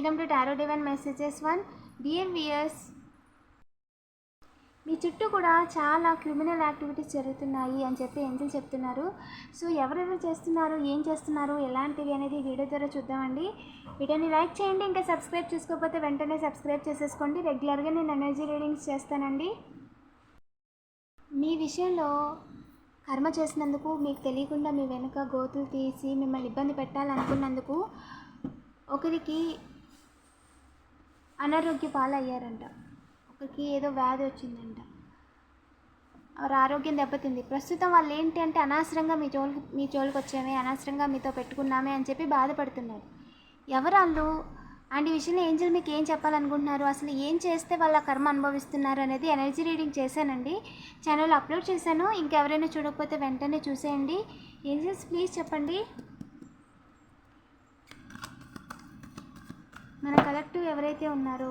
Welcome to tarot divine messages one dear viewers మీ చుట్టూ కూడా చాలా క్రిమినల్ యాక్టివిటీస్ జరుగుతున్నాయి అని చెప్పి ఏంజల్ చెప్తున్నారు. సో ఎవరెవరు చేస్తున్నారు ఏం చేస్తున్నారు ఎలాంటివి అనేది వీడియో ద్వారా చూద్దామండి. వీడియోని లైక్ చేయండి ఇంకా సబ్స్క్రైబ్ చేసుకోకపోతే వెంటనే సబ్స్క్రైబ్ చేసేసుకోండి. రెగ్యులర్గా నేను ఎనర్జీ రీడింగ్స్ చేస్తానండి. మీ విషయంలో కర్మ చేసినందుకు మీకు తెలియకుండా మీ వెనుక గోతులు తీసి మిమ్మల్ని ఇబ్బంది పెట్టాలనుకున్నందుకు ఒకరికి అనారోగ్య పాలయ్యారంట. ఒకరికి ఏదో వ్యాధి వచ్చిందంట. వారి ఆరోగ్యం దెబ్బతింది. ప్రస్తుతం వాళ్ళు ఏంటి అంటే అనవసరంగా మీ జోలికి మీ జోలికి వచ్చామే అనవసరంగా మీతో పెట్టుకున్నామే అని చెప్పి బాధపడుతున్నారు. ఎవరు వాళ్ళు? అండ్ ఈ విషయంలో ఏంజల్ మీకు ఏం చెప్పాలనుకుంటున్నారు? అసలు ఏం చేస్తే వాళ్ళ కర్మ అనుభవిస్తున్నారు అనేది ఎనర్జీ రీడింగ్ చేశానండి. ఛానల్ అప్లోడ్ చేశాను. ఇంకెవరైనా చూడకపోతే వెంటనే చూసేయండి. ఏంజల్స్ ప్లీజ్ చెప్పండి. మన కలెక్టివ్ ఎవరైతే ఉన్నారో?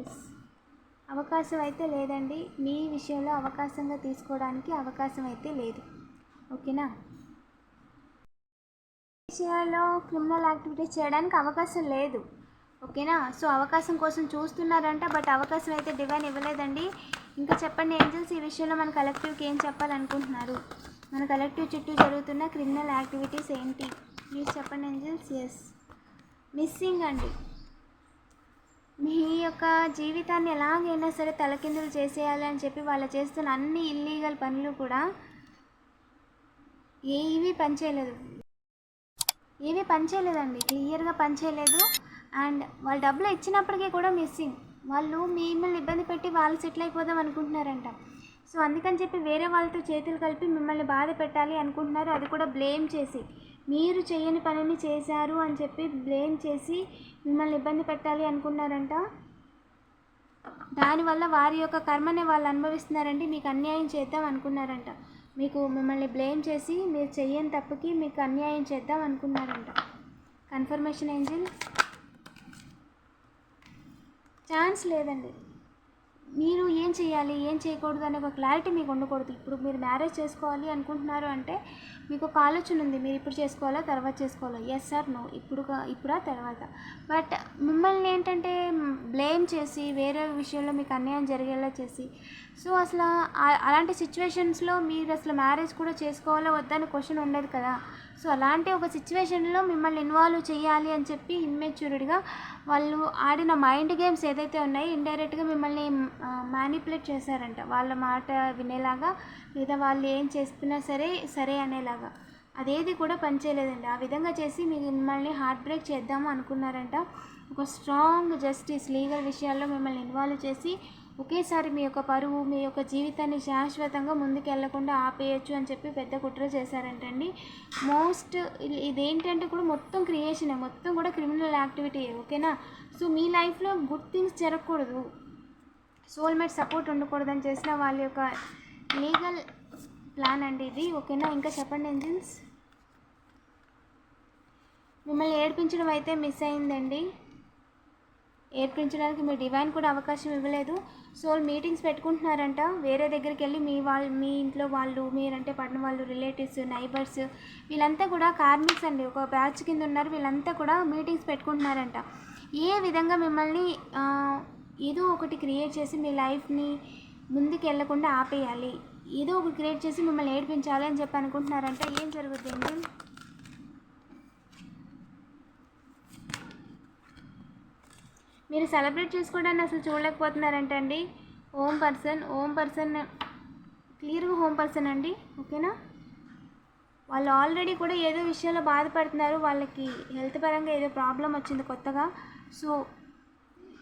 ఎస్ అవకాశం అయితే లేదండి. మీ విషయంలో అవకాశంగా తీసుకోవడానికి అవకాశం అయితే లేదు. ఓకేనా? విషయాల్లో క్రిమినల్ యాక్టివిటీస్ చేయడానికి అవకాశం లేదు. ఓకేనా? సో అవకాశం కోసం చూస్తున్నారంట బట్ అవకాశం అయితే డివైన్ ఇవ్వలేదండి. ఇంకా చెప్పండి ఏంజల్స్ ఈ విషయంలో మన కలెక్టివ్కి ఏం చెప్పాలనుకుంటున్నారు? మన కలెక్టివ్ చుట్టూ జరుగుతున్న క్రిమినల్ యాక్టివిటీస్ ఏంటి? ప్లీజ్ చెప్పండి ఏంజల్స్. ఎస్ మిస్సింగ్ అండి. మీ యొక్క జీవితాన్ని ఎలాగైనా సరే తలకిందులు చేసేయాలి అని చెప్పి వాళ్ళు చేస్తున్న అన్ని ఇల్లీగల్ పనులు కూడా ఏవి పనిచేయలేదు ఏవి పనిచేయలేదండి క్లియర్గా పనిచేయలేదు అండ్ వాళ్ళు డబ్బులు ఇచ్చినప్పటికీ కూడా మిస్సింగ్. వాళ్ళు మిమ్మల్ని ఇబ్బంది పెట్టి వాళ్ళు సెటిల్ అయిపోదాం అనుకుంటున్నారంట. సో అందుకని చెప్పి వేరే వాళ్ళతో చేతులు కలిపి మిమ్మల్ని బాధ పెట్టాలి అనుకుంటున్నారు. అది కూడా బ్లేమ్ చేసి. మీరు చేయని పనిని చేశారు అని చెప్పి బ్లేమ్ చేసి మిమ్మల్ని ఇబ్బంది పెట్టాలి అనుకున్నారంట? దానివల్ల వారి యొక్క కర్మని వాళ్ళు అనుభవిస్తున్నారండి మీకు అన్యాయం చేద్దాం అనుకున్నారంట. మీకు మిమ్మల్ని బ్లేమ్ చేసి మీరు చెయ్యని తప్పుకి మీకు అన్యాయం చేద్దాం అనుకున్నారంట. Confirmation angel? ఛాన్స్ లేదండి. మీరు ఏం చేయాలి ఏం చేయకూడదు అనే ఒక క్లారిటీ మీకు ఉండకూడదు. ఇప్పుడు మీరు మ్యారేజ్ చేసుకోవాలి అనుకుంటున్నారు అంటే మీకు ఒక ఆలోచన ఉంది. మీరు ఇప్పుడు చేసుకోవాలా తర్వాత చేసుకోవాలా? ఎస్ సార్ నో ఇప్పుడు ఇప్పుడా తర్వాత? బట్ మిమ్మల్ని ఏంటంటే బ్లేమ్ చేసి వేరే విషయంలో మీకు అన్యాయం జరిగేలా చేసి సో అసలు అలాంటి సిచ్యువేషన్స్లో మీరు అసలు మ్యారేజ్ కూడా చేసుకోవాలా వద్దని క్వశ్చన్ ఉండదు కదా? సో అలాంటి ఒక సిచ్యువేషన్లో మిమ్మల్ని ఇన్వాల్వ్ చేయాలి అని చెప్పి ఇమ్మెచ్యూర్డ్గా వాళ్ళు ఆడిన మైండ్ గేమ్స్ ఏదైతే ఉన్నాయో ఇండైరెక్ట్గా మిమ్మల్ని మ్యానిపులేట్ చేశారంట. వాళ్ళ మాట వినేలాగా లేదా వాళ్ళు ఏం చేస్తున్నా సరే సరే అనేలాగా. అదేది కూడా పనిచేయలేదండి ఆ విధంగా చేసి మీరు మిమ్మల్ని హార్ట్ బ్రేక్ చేద్దాము అనుకున్నారంట. ఒక స్ట్రాంగ్ జస్టిస్ లీగల్ విషయాల్లో మిమ్మల్ని ఇన్వాల్వ్ చేసి ఒకేసారి మీ యొక్క పరువు మీ యొక్క జీవితాన్ని శాశ్వతంగా ముందుకెళ్ళకుండా ఆపేయచ్చు అని చెప్పి పెద్ద కుట్ర చేశారంటండి. మోస్ట్ ఇదేంటంటే కూడా మొత్తం క్రియేషనే మొత్తం కూడా క్రిమినల్ యాక్టివిటీ ఓకేనా? సో మీ లైఫ్లో గుడ్ థింగ్స్ జరగకూడదు. సోల్మేట్ సపోర్ట్ ఉండకూడదని చేసిన వాళ్ళ యొక్క లీగల్ ప్లాన్ అండి ఇది. ఓకేనా? ఇంకా చెప్పండి ఎంజిన్స్ మిమ్మల్ని ఏడ్పించడం అయితే మిస్ అయిందండి. ఏర్పించడానికి మీ డివైన్ కూడా అవకాశం ఇవ్వలేదు. సో మీటింగ్స్ పెట్టుకుంటున్నారంట. వేరే దగ్గరికి వెళ్ళి మీ వాళ్ళు మీ ఇంట్లో వాళ్ళు మీరంటే పడిన వాళ్ళు రిలేటివ్స్ నైబర్స్ వీళ్ళంతా కూడా కార్మిక్స్ అండి. ఒక బ్యాచ్ కింద ఉన్నారు. వీళ్ళంతా కూడా మీటింగ్స్ పెట్టుకుంటున్నారంట. ఏ విధంగా మిమ్మల్ని ఏదో ఒకటి క్రియేట్ చేసి మీ లైఫ్ని ముందుకు వెళ్ళకుండా ఆపేయాలి. ఏదో ఒకటి క్రియేట్ చేసి మిమ్మల్ని ఏడిపించాలి అని చెప్పి అనుకుంటున్నారంటే ఏం జరుగుతుంది మీరు సెలబ్రేట్ చేసుకోవడానికి అసలు చూడలేకపోతున్నారంట అండి హోమ్ పర్సన్ హోమ్ పర్సన్ క్లియర్గా హోమ్ పర్సన్ అండి ఓకేనా? వాళ్ళు ఆల్రెడీ కూడా ఏదో విషయంలో బాధపడుతున్నారు. వాళ్ళకి హెల్త్ పరంగా ఏదో ప్రాబ్లం వచ్చింది కొత్తగా. సో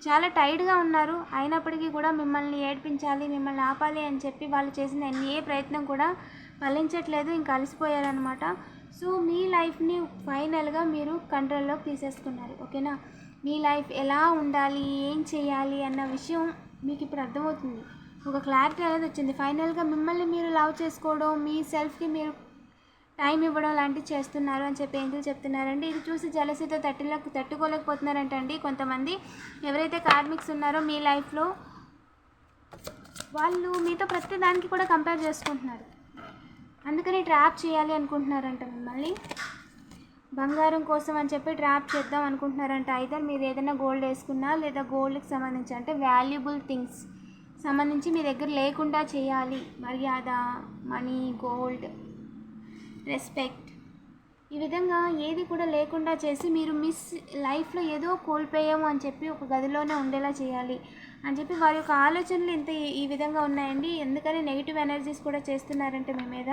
చాలా టైర్డ్గా ఉన్నారు. అయినప్పటికీ కూడా మిమ్మల్ని ఏడ్పించాలి మిమ్మల్ని ఆపాలి అని చెప్పి వాళ్ళు చేసిన ఏ ప్రయత్నం కూడా ఫలించట్లేదు ఇంకా అలసిపోయారనమాట సో మీ లైఫ్ని ఫైనల్గా మీరు కంట్రోల్లోకి తీసేసుకున్నారు ఓకేనా? మీ లైఫ్ ఎలా ఉండాలి ఏం చేయాలి అన్న విషయం మీకు ఇప్పుడు అర్థమవుతుంది. ఒక క్లారిటీ అనేది వచ్చింది. ఫైనల్గా మిమ్మల్ని మీరు లవ్ చేసుకోవడం మీ సెల్ఫ్కి మీరు టైం ఇవ్వడం లాంటివి చేస్తున్నారు అని చెప్పి ఏంటో చెప్తున్నారండి. ఇది చూసి జలసితో తట్టులో తట్టుకోలేకపోతున్నారంటండి కొంతమంది. ఎవరైతే కార్మిక్స్ ఉన్నారో మీ లైఫ్లో వాళ్ళు మీతో ప్రతి దానికి కూడా కంపేర్ చేసుకుంటున్నారు. అందుకని ట్రాప్ చేయాలి అనుకుంటున్నారంట మిమ్మల్ని. బంగారం కోసం అని చెప్పి ట్రాప్ చేద్దాం అనుకుంటున్నారంట. అయితే మీరు ఏదైనా గోల్డ్ వేసుకున్నా లేదా గోల్డ్కి సంబంధించి అంటే వాల్యుబుల్ థింగ్స్ సంబంధించి మీ దగ్గర లేకుండా చేయాలి. మర్యాద మనీ గోల్డ్ రెస్పెక్ట్ ఈ విధంగా ఏది కూడా లేకుండా చేసి మీరు మిస్ లైఫ్లో ఏదో కోల్పోయాము అని చెప్పి ఒక గదిలోనే ఉండేలా చేయాలి అని చెప్పి వారి యొక్క ఆలోచనలు ఇంత ఈ- విధంగా ఉన్నాయండి. ఎందుకని నెగిటివ్ ఎనర్జీస్ కూడా చేస్తున్నారంటే మీ మీద.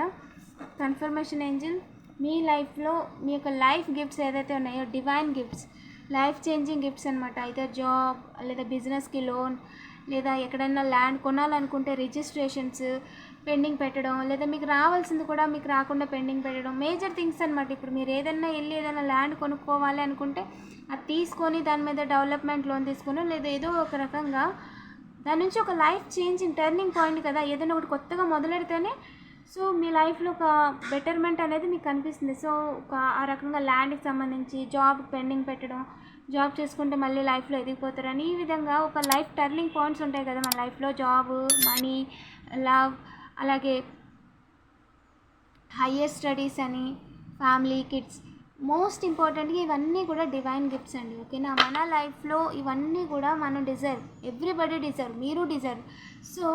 కన్ఫర్మేషన్ ఏంజిల్ మీ లైఫ్లో మీ యొక్క లైఫ్ గిఫ్ట్స్ ఏదైతే ఉన్నాయో divine gifts life changing gifts అనమాట అయితే జాబ్ లేదా బిజినెస్కి లోన్ లేదా ఎక్కడైనా ల్యాండ్ కొనాలనుకుంటే రిజిస్ట్రేషన్స్ పెండింగ్ పెట్టడం లేదా మీకు రావాల్సింది కూడా మీకు రాకుండా పెండింగ్ పెట్టడం మేజర్ థింగ్స్ అనమాట ఇప్పుడు మీరు ఏదైనా వెళ్ళి ఏదైనా ల్యాండ్ కొనుక్కోవాలి అనుకుంటే అది తీసుకొని దాని మీద డెవలప్మెంట్ లోన్ తీసుకొని లేదా ఏదో ఒక రకంగా దాని నుంచి ఒక లైఫ్ చేంజింగ్ టర్నింగ్ పాయింట్ కదా ఏదైనా ఒకటి కొత్తగా మొదలెడితేనే సో మీ లైఫ్లో ఒక బెటర్మెంట్ అనేది మీకు కనిపిస్తుంది. సో ఒక ఆ రకంగా ల్యాండ్కి సంబంధించి జాబ్ పెండింగ్ పెట్టడం జాబ్ చేసుకుంటే మళ్ళీ లైఫ్లో ఎదిగిపోతారని ఈ విధంగా ఒక లైఫ్ టర్నింగ్ పాయింట్స్ ఉంటాయి కదా మన లైఫ్లో జాబ్ మనీ లవ్ అలాగే హయ్యర్ స్టడీస్ అని ఫ్యామిలీ కిడ్స్ మోస్ట్ ఇంపార్టెంట్గా ఇవన్నీ కూడా డివైన్ గిఫ్ట్స్ అండి ఓకేనా? మన లైఫ్లో ఇవన్నీ కూడా మనం డిజర్వ్ ఎవ్రీబడి డిజర్వ్ మీరు డిజర్వ్. సో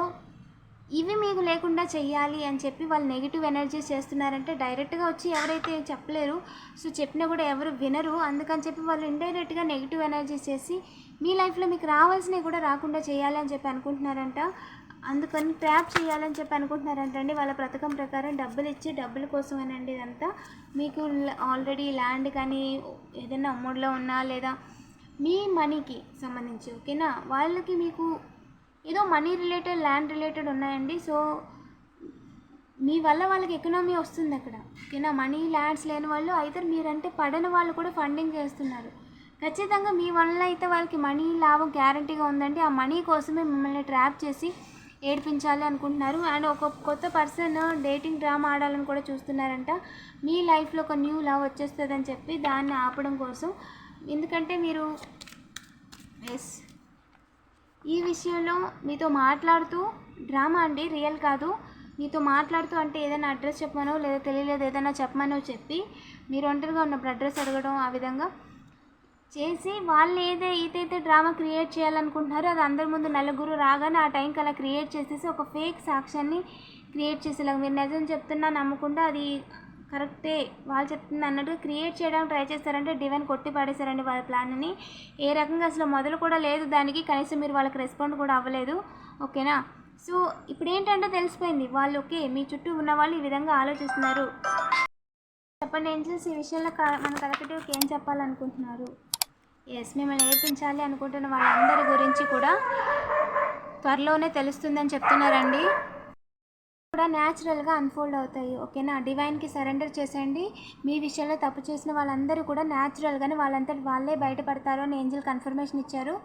ఇవి మీకు లేకుండా చెయ్యాలి అని చెప్పి వాళ్ళు నెగిటివ్ ఎనర్జీస్ చేస్తున్నారంటే డైరెక్ట్గా వచ్చి ఎవరైతే చెప్పలేరు సో చెప్పినా కూడా ఎవరు వినరు. అందుకని చెప్పి వాళ్ళు ఇండైరెక్ట్గా నెగిటివ్ ఎనర్జీస్ చేసి మీ లైఫ్లో మీకు రావాల్సినవి కూడా రాకుండా చేయాలి అని చెప్పి అనుకుంటున్నారంట. అందుకని ట్రాప్ చేయాలని చెప్పి అనుకుంటున్నారంటండి. వాళ్ళ పథకం ప్రకారం డబ్బులు ఇచ్చి డబ్బుల కోసమేనండి ఇదంతా. మీకు ఆల్రెడీ ల్యాండ్ కానీ ఏదైనా అమ్మోడ్లో ఉన్నా లేదా మీ మనీకి సంబంధించి ఓకేనా? వాళ్ళకి మీకు ఏదో మనీ రిలేటెడ్ ల్యాండ్ రిలేటెడ్ ఉన్నాయండి. సో మీ వల్ల వాళ్ళకి ఎకనామీ వస్తుంది అక్కడ ఓకేనా? మనీ ల్యాండ్స్ లేని వాళ్ళు అయితే మీరంటే పడని వాళ్ళు కూడా ఫండింగ్ చేస్తున్నారు. ఖచ్చితంగా మీ వల్ల అయితే వాళ్ళకి మనీ లాభం గ్యారంటీగా ఉందండి. ఆ మనీ కోసమే మిమ్మల్ని ట్రాప్ చేసి ఏడిపించాలి అనుకుంటున్నారు. అండ్ ఒక కొత్త పర్సన్ డేటింగ్ డ్రామా ఆడాలని కూడా చూస్తున్నారంట. మీ లైఫ్లో ఒక న్యూ లవ్ వచ్చేస్తుందని చెప్పి దాన్ని ఆపడం కోసం. ఎందుకంటే మీరు ఎస్ ఈ విషయంలో మీతో మాట్లాడుతూ డ్రామా అండి రియల్ కాదు. మీతో మాట్లాడుతూ అంటే ఏదైనా అడ్రస్ చెప్పమనో లేదా తెలియలేదు ఏదైనా చెప్పమనో చెప్పి మీరు ఒంటరిగా ఉన్నప్పుడు అడ్రస్ అడగడం ఆ విధంగా చేసి వాళ్ళు ఏదో ఏదైతే డ్రామా క్రియేట్ చేయాలనుకుంటున్నారో అది అందరి ముందు నలుగురు రాగానే ఆ టైంకి అలా క్రియేట్ చేసేసి ఒక ఫేక్ సాక్ష్యాన్ని క్రియేట్ చేసేలాగా మీరు నిజం చెప్తున్నా నమ్మకుండా అది కరెక్టే వాళ్ళు చెప్తుంది అన్నట్టుగా క్రియేట్ చేయడానికి ట్రై చేస్తారంటే డివైన్ కొట్టి పడేశారండి వాళ్ళ ప్లాన్ని. ఏ రకంగా అసలు మొదలు కూడా లేదు దానికి. కనీసం మీరు వాళ్ళకి రెస్పాండ్ కూడా అవ్వలేదు. ఓకేనా? సో ఇప్పుడు ఏంటంటే తెలిసిపోయింది. వాళ్ళు ఓకే మీ చుట్టూ ఉన్న వాళ్ళు ఈ విధంగా ఆలోచిస్తున్నారు. చెప్పండి ఏంజల్స్ ఈ విషయంలో క- మన కలెక్టివ్కి ఏం చెప్పాలనుకుంటున్నారు? ఎస్ మిమ్మల్ని నేర్పించాలి అనుకుంటున్న వాళ్ళందరి గురించి కూడా త్వరలోనే తెలుస్తుందని చెప్తున్నారండి. కూడా న్యాచురల్గా అన్ఫోల్డ్ అవుతాయి ఓకేనా? డివైన్కి సరెండర్ చేసేయండి. మీ విషయంలో తప్పు చేసిన వాళ్ళందరూ కూడా న్యాచురల్గానే వాళ్ళంతటి వాళ్ళే బయటపడతారు అని ఏంజిల్ కన్ఫర్మేషన్ ఇచ్చారు.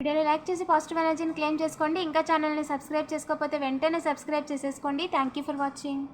వీడియోని లైక్ చేసి పాజిటివ్ ఎనర్జీని క్లెయిమ్ చేసుకోండి. ఇంకా ఛానల్ని సబ్స్క్రైబ్ చేసుకోకపోతే వెంటనే సబ్స్క్రైబ్ చేసేసుకోండి. Thank you for watching.